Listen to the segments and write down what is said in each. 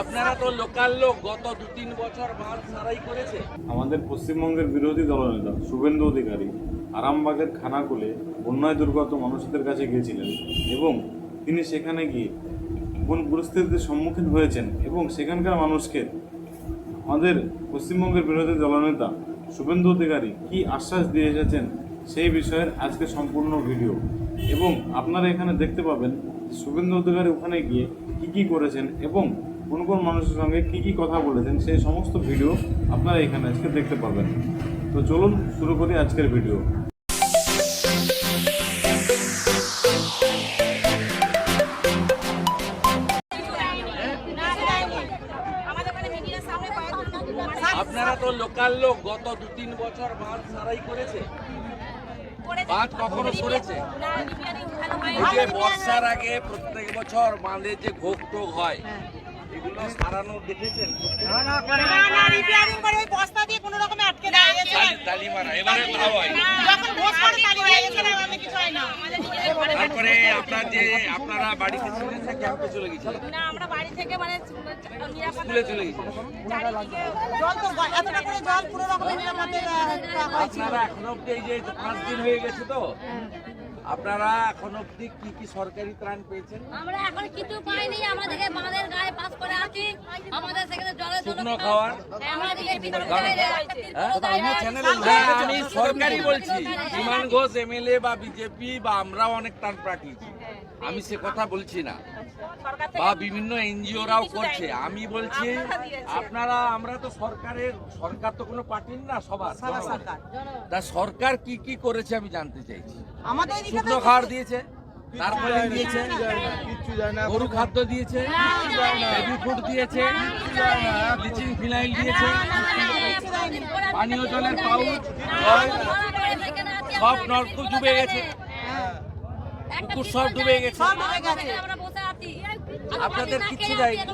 আপনারা তো লোকাল লোক, গত দু তিন বছর সারাই করেছে। আমাদের পশ্চিমবঙ্গের বিরোধী দলনেতা শুভেন্দু অধিকারী আরামবাগের খানাকুলে বন্যায় দুর্গত মানুষদের কাছে গিয়েছিলেন এবং তিনি সেখানে গিয়ে কোন পরিস্থিতির সম্মুখীন হয়েছেন এবং সেখানকার মানুষকে আমাদের পশ্চিমবঙ্গের বিরোধী দলনেতা শুভেন্দু অধিকারী কি আশ্বাস দিয়ে এসেছেন সেই বিষয়ের আজকে সম্পূর্ণ ভিডিও। এবং আপনারা এখানে দেখতে পাবেন শুভেন্দু অধিকারী ওখানে গিয়ে কি কি করেছেন এবং কোন কোন মানুষের সঙ্গে কি কি কথা বলেছেন সেই সমস্ত ভিডিও আপনারা এখানে আজকে দেখতে পাবেন। তো চলুন শুরু করি আজকের ভিডিও। আমাদের ওখানে মিডিয়ার সামনে কয়েকজন আপনারা তো লোকাল লোক গত দু তিন বছর বাঁধ সারাই করেছে। বাঁধ কখনো সরেছে? হয় বর্ষার আগে প্রত্যেক বছর বাঁধে যে ভোগ টোগ হয়। এগুলো সারানো দেখেছেন? না না রিপেয়ারিং করে ওই বস্তা দিয়ে কোনো রকমে আটকে দেয় গেছে। তালি- মারা এবারে তাও হয়। যখন ভোজ করে তালি হয়ে গেছে না আমি কিছু হয় না। তারপরে আপনার যে আপনারা বাড়িতে ছিলেন না ক্যাম্পে চলে গেছিলেন? না আমরা বাড়ি থেকে মানে স্কুলে চলে গেছিলেন? জল তো এতটা করে জল পুরো রকমের নিরাপদে আপনারা এখন অব্দি এই যে পাঁচ দিন হয়ে গেছে তো? আপনারা এখন অব্দি কি কি সরকারি ত্রাণ পেয়েছেন? আমরা এখন কিছু পাইনি আমাদেরকে বাঁধের গায়ে পাস করে আছি। আমাদের সেখানে জলের শুকনো খাওয়ার? ভিতরে হ্যাঁ? হ্যাঁ, আমি সরকারি বলছি বিমান ঘোষ এমএলএ বা বিজেপি বা আমরাও অনেক ত্রাণ পাঠিয়েছি আমি সে কথা বলছি না। বা বিভিন্ন এনজিওরাও করছে আমি বলছি আপনারা আমরা তো সরকারের সরকার তো কোনো পার্টির না সবার তা সরকার কি কি করেছে আমি জানতে চাইছি শুকনো খাবার দিয়েছে তারপরে দিয়েছে গরু খাদ্য দিয়েছে বেবি ফুড দিয়েছে ব্লিচিং ফিনাইল দিয়েছে পানীয় জলের পাউচ সব নলকূপ ডুবে গেছে পুকুর সব ডুবে গেছে আপনাদের কিচ্ছু দেয়নি?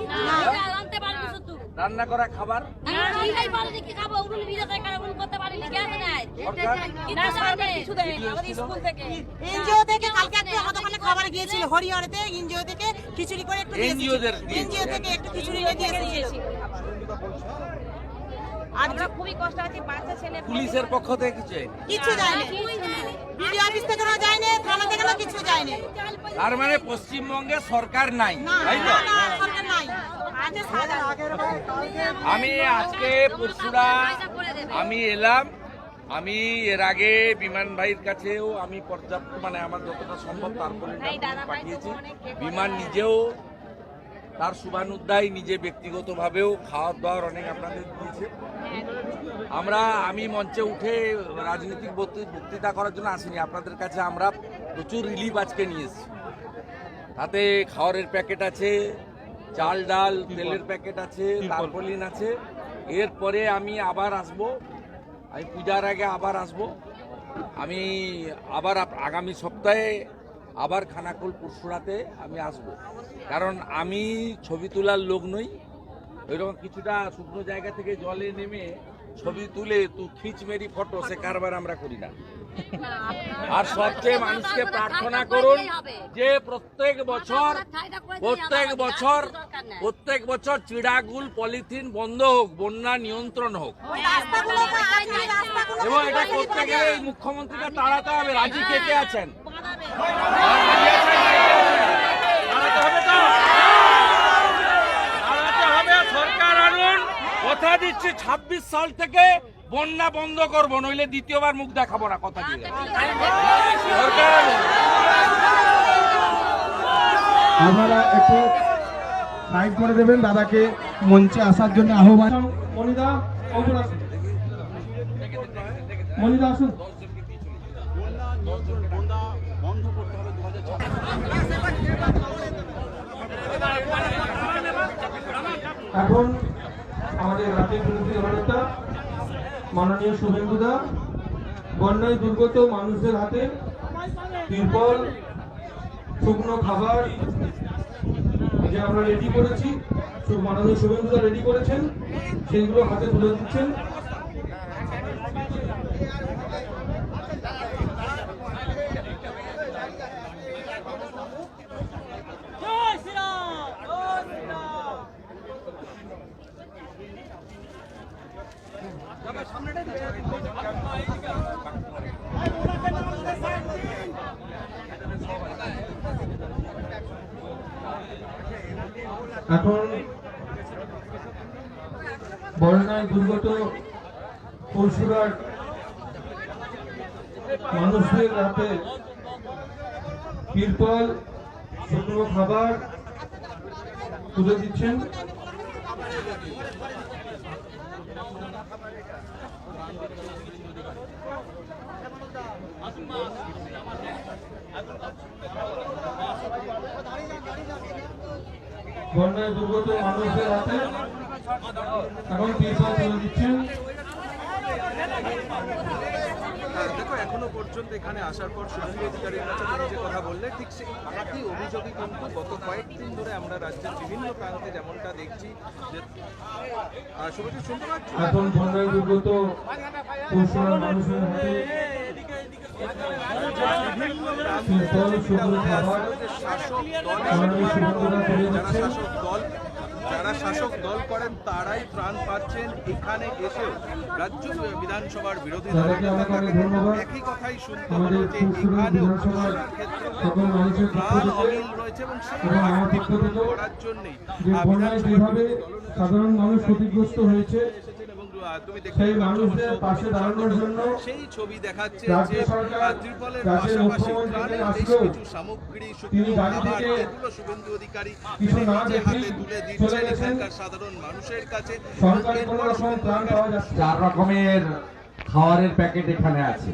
আনতে পারিনি শুধু রান্না করা খাবার? নাই কিছু এনজিও থেকে কালকে একটু আমাদের ওখানে খাবার গিয়েছিল হরিহরেতে এনজিও থেকে খিচুড়ি করে একটু। এনজিও থেকে একটু খিচুড়ি এনে দিয়েছি। আর আমরা খুবই কষ্ট আছে বাচ্চা ছেলে পুলিশের পক্ষ থেকে কিছু? কিছু যায়নি। বিডি অফিস থেকে যায়নি থানা থেকে কিছু যায়নি। তার মানে পশ্চিমবঙ্গে সরকার নাই তাই তো? না, সরকার নাই। আমি আজকে পরশুরা আমি এলাম আমি এর আগে বিমান ভাইয়ের কাছেও আমি পর্যাপ্ত মানে আমার যতটা সম্ভব তারপরে পাঠিয়েছি। বিমান নিজেও তার শুভানুদ্দায় নিজে ব্যক্তিগতভাবেও খাওয়ার দাওয়ার অনেক আপনাদের দিয়েছে। আমরা আমি মঞ্চে উঠে রাজনৈতিক বক্তৃ- বক্তৃতা করার জন্য আসিনি। আপনাদের কাছে আমরা প্রচুর রিলিফ আজকে নিয়ে এসেছি। তাতে খাওয়ারের প্যাকেট আছে চাল ডাল তেলের প্যাকেট আছে তারপলিন আছে। এরপরে আমি আবার আসব আমি পূজার আগে আবার আসব। আমি আবার আগামী সপ্তাহে আবার খানাকুল পরশুরাতে আমি আসব। কারণ আমি ছবি তোলার লোক নই। ওইরকম কিছুটা শুকনো জায়গা থেকে জলে নেমে ছবি তুলে তু খিচ মেরি ফটো সে কারবার আমরা করি না। আর সবচেয়ে মানুষকে প্রার্থনা করুন যে প্রত্যেক বছর প্রত্যেক বছর প্রত্যেক বছর চিড়াগুল পলিথিন বন্ধ হোক বন্যা নিয়ন্ত্রণ হোক। এবং এটা করতে গেলে মুখ্যমন্ত্রীকে তাড়াতে হবে। রাজি কে কে আছেন? ছাব্বিশ সাল থেকে বন্যা বন্ধ করব নইলে দ্বিতীয়বার মুখ দেখাবো না কথা দিয়ে। আপনারা একটু সাইড করে দেবেন, দাদাকে মঞ্চে আসার জন্য আহ্বান মনিদা মনিদা আসুন এখন আমাদের রাজ্যের বিরোধী দলনেতা মাননীয় শুভেন্দুদা বন্যায় দুর্গত মানুষদের হাতে তিরপল, শুকনো খাবার যে আমরা রেডি করেছি মাননীয় শুভেন্দুদা রেডি করেছেন, সেইগুলো হাতে তুলে দিচ্ছেন। এখন বন্যায় দুর্গত পরশুরার মানুষদের হাতে তিরপল শুকনো খাবার তুলে দিচ্ছেন। বন্যায় দুর্গত মানুষদের হাতে এখন তিরপল তুলে দিচ্ছেন। দেখো এখনও পর্যন্ত এখানে আসার পর শুভেন্দু অধিকারীর কাছে তুমি যে কথা বললে ঠিক সেই একই অভিযোগই কিন্তু গত কয়েকদিন ধরে আমরা রাজ্যের বিভিন্ন প্রান্তে যেমনটা দেখছি যে শুভজিৎ শুনতে পাচ্ছ? এখন মানুষের হাতে খাবার যে শাসক দল যারা শাসক দল যারা শাসক দল করেন তারাই ত্রাণ পাচ্ছেন এখানে এসেও। রাজ্য বিধানসভার বিরোধী দলের নেতাকে একই কথাই শুনতে হবে হলো যে এখানেও ক্ষেত্রে প্রাণ অমিল রয়েছে এবং সেই থেকেও করার জন্যই। বিধানসভার সাধারণ মানুষ ক্ষতিগ্রস্ত হয়েছে তুমি দেখতে সেই পাচ্ছ মানুষদের পাশে দাঁড়ানোর জন্য সেই ছবি দেখাচ্ছে যে ত্রিপলের পাশাপাশি বেশ কিছু সামগ্রী তিনি শুকনো গাড়ি খাবার থেকে এগুলো শুভেন্দু অধিকারী কিছু না নিজে হাতে তুলে চলে দিচ্ছেন গেছেন। এখানকার সাধারণ মানুষের কাছে। সরকারি এরপর রকম ত্রাণ পাওয়া যাচ্ছে চার রকমের খাবারের প্যাকেট এখানে আছে।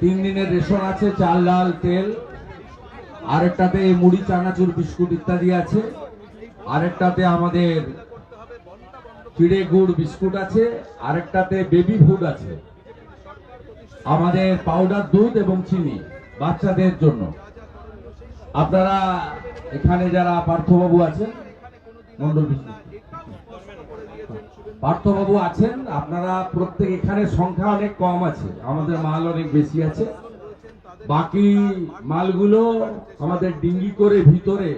তিন দিনের রেশন আছে চাল ডাল তেল। আরেকটাতে মুড়ি চানাচুর বিস্কুট ইত্যাদি আছে। আরেকটাতে আমাদের চিড়ে গুড় বিস্কুট আছে, আরেকটাতে বেবি ফুড আছে। আমাদের পাউডার দুধ এবং চিনি, বাচ্চাদের জন্য। আপনারা এখানে যারা পার্থবাবু আছেন মন্ডল পার্থবাবু আছেন, আপনারা প্রত্যেক, এখানে সংখ্যা অনেক কম আছে, আমাদের মাল অনেক বেশি আছে। বাকি মালগুলো আমাদের ডিঙ্গি করে ভিতরে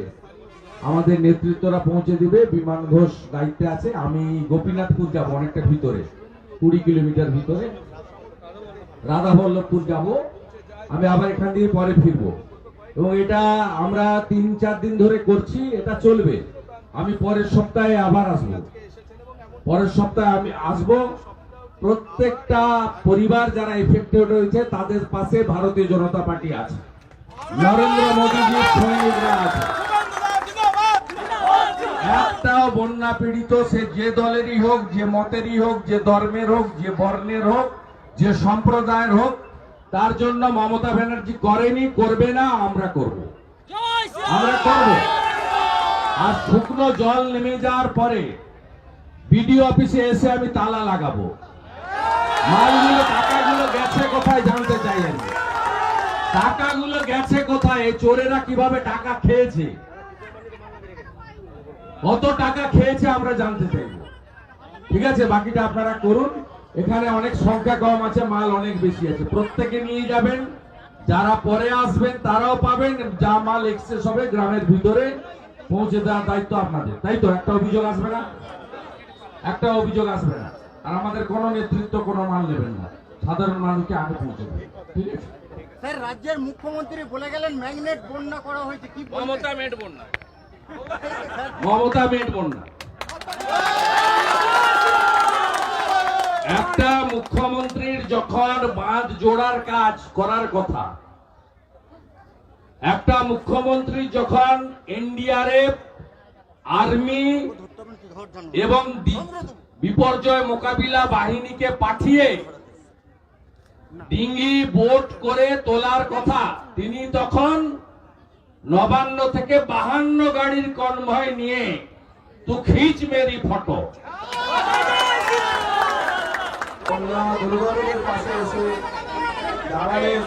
আমাদের নেতৃত্বরা পৌঁছে দিবে, বিমান ঘোষ দায়িত্বে আছে, আমি গোপীনাথপুর যাব অনেকটা ভিতরে, কুড়ি কিলোমিটার ভিতরে। রাধাবল্লভপুর যাব, আমি আবার এখান দিয়ে পরে ফিরবো। এবং এটা আমরা তিন, চার দিন ধরে করছি, এটা চলবে। আমি পরের সপ্তাহে আবার আসব। পরের সপ্তাহে আমি আসব। প্রত্যেকটা পরিবার যারা এফেক্টেড হয়েছে তাদের পাশে ভারতীয় জনতা পার্টি আছে। নরেন্দ্র মোদীজির সৈনিকরা আছে। একটাও বন্যা পীড়িত, সে যে দলেরই হোক, যে মতেরই হোক, যে ধর্মের হোক, যে বর্ণের হোক, যে সম্প্রদায়ের হোক, তার জন্য মমতা ব্যানার্জি করেনি, করবে না, আমরা করব। আমরা করব। আর শুকনো জল নেমে যাওয়ার পরে বিডিও অফিসে এসে আমি তালা লাগাবো। মালগুলো টাকাগুলো গেছে কোথায় জানতে চাই আমি? টাকাগুলো গেছে কোথায়? চোরেরা কীভাবে টাকা খেয়েছে? কত টাকা খেয়েছে আমরা জানতে চাইব। ঠিক আছে বাকিটা আপনারা করুন। এখানে অনেক সংখ্যা কম আছে মাল অনেক বেশি আছে। প্রত্যেকে নিয়ে যাবেন। যারা পরে আসবেন তারাও পাবেন। যা মাল এক্সেস হবে গ্রামের ভিতরে পৌঁছে দেওয়ার দায়িত্ব আপনাদের। তাই তো? একটা অভিযোগ আসবে না? একটা অভিযোগ আসবে না। আর আমাদের কোনো নেতৃত্ব কোনো মাল নেবেন না। সাধারণ মানুষকে আগে পৌঁছে দেবে ঠিক আছে? স্যার রাজ্যের মুখ্যমন্ত্রী বলে গেলেন ম্যাগনেট বন্যা করা হয়েছে। কি? মমতা মেটবো না মমতা মেট বন্যা একটা মুখ্যমন্ত্রীর যখন বাঁধ জোড়ার কাজ করার কথা, একটা মুখ্যমন্ত্রী যখন এনডিআরএফ, আর্মি এবং বিপর্যয় মোকাবিলা বাহিনীকে পাঠিয়ে ডিঙ্গি বোট করে তোলার কথা, তিনি তখন নবান্ন থেকে বাহান্ন গাড়ির কনভয় নিয়ে তু খিচ মেরি ফটো। বন্যা দুর্গতের পাশে এসে দাঁড়ালেন।